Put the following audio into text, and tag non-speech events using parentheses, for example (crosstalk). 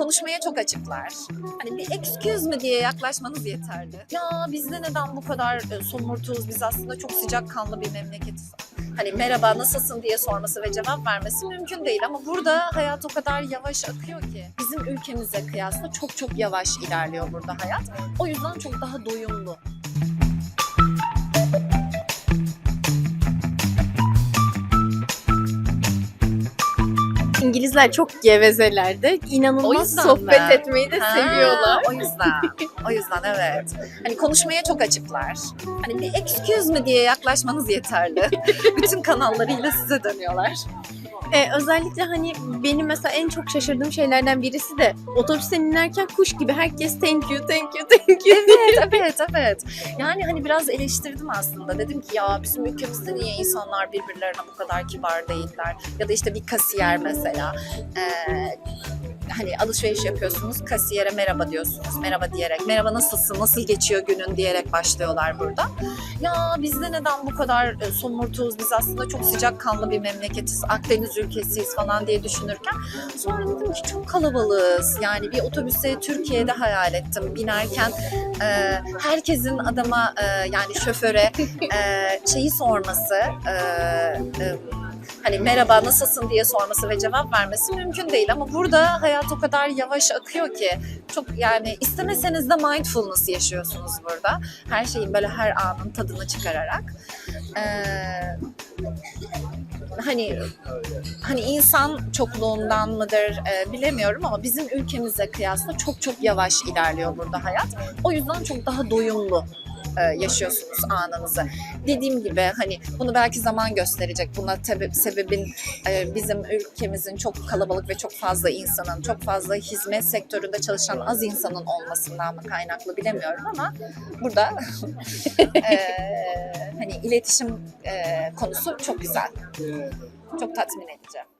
konuşmaya çok açıklar. Hani bir excuse mi diye yaklaşmanız yeterli. Ya bizde neden bu kadar e, somurtuz? Biz aslında çok sıcakkanlı bir memleketiz. Hani merhaba nasılsın diye sorması ve cevap vermesi mümkün değil ama burada hayat o kadar yavaş akıyor ki bizim ülkemize kıyasla çok çok yavaş ilerliyor burada hayat. O yüzden çok daha doyumlu. İngilizler çok gevezeler de inanılmaz sohbet mi? etmeyi de Ha, seviyorlar. O yüzden. O yüzden evet. Hani konuşmaya çok açıklar. Hani bir excuse mi diye yaklaşmanız yeterli. (laughs) Bütün kanallarıyla size dönüyorlar. Ee, özellikle hani benim mesela en çok şaşırdığım şeylerden birisi de otobüsten inerken kuş gibi herkes thank you, thank you, thank you. Evet, evet, evet. Yani hani biraz eleştirdim aslında. Dedim ki ya bizim ülkemizde niye insanlar birbirlerine bu kadar kibar değiller? Ya da işte bir kasiyer mesela. Ee, hani alışveriş yapıyorsunuz, kasiyere merhaba diyorsunuz. Merhaba diyerek, merhaba nasılsın, nasıl geçiyor günün diyerek başlıyorlar burada. Ya bizde neden bu kadar e, somurtuz, biz aslında çok sıcakkanlı bir memleketiz, Akdeniz ülkesiyiz falan diye düşünürken sonra dedim ki çok kalabalığız. Yani bir otobüse Türkiye'de hayal ettim. Binerken e, herkesin adama e, yani şoföre e, şeyi sorması, e, e, hani merhaba nasılsın diye sorması ve cevap vermesi mümkün değil ama burada hayat o kadar yavaş akıyor ki çok yani istemeseniz de mindfulness yaşıyorsunuz burada. Her şeyin böyle her anın tadını çıkararak. Ee, hani hani insan çokluğundan mıdır e, bilemiyorum ama bizim ülkemize kıyasla çok çok yavaş ilerliyor burada hayat. O yüzden çok daha doyumlu e, yaşıyorsunuz anınızı. Dediğim gibi hani bunu belki zaman gösterecek. Buna tabii sebebin e, bizim ülkemizin çok kalabalık ve çok fazla insanın, çok fazla hizmet sektöründe çalışan az insanın olmasından mı kaynaklı bilemiyorum ama burada (laughs) e, hani iletişim e, konusu çok güzel. Çok tatmin edici.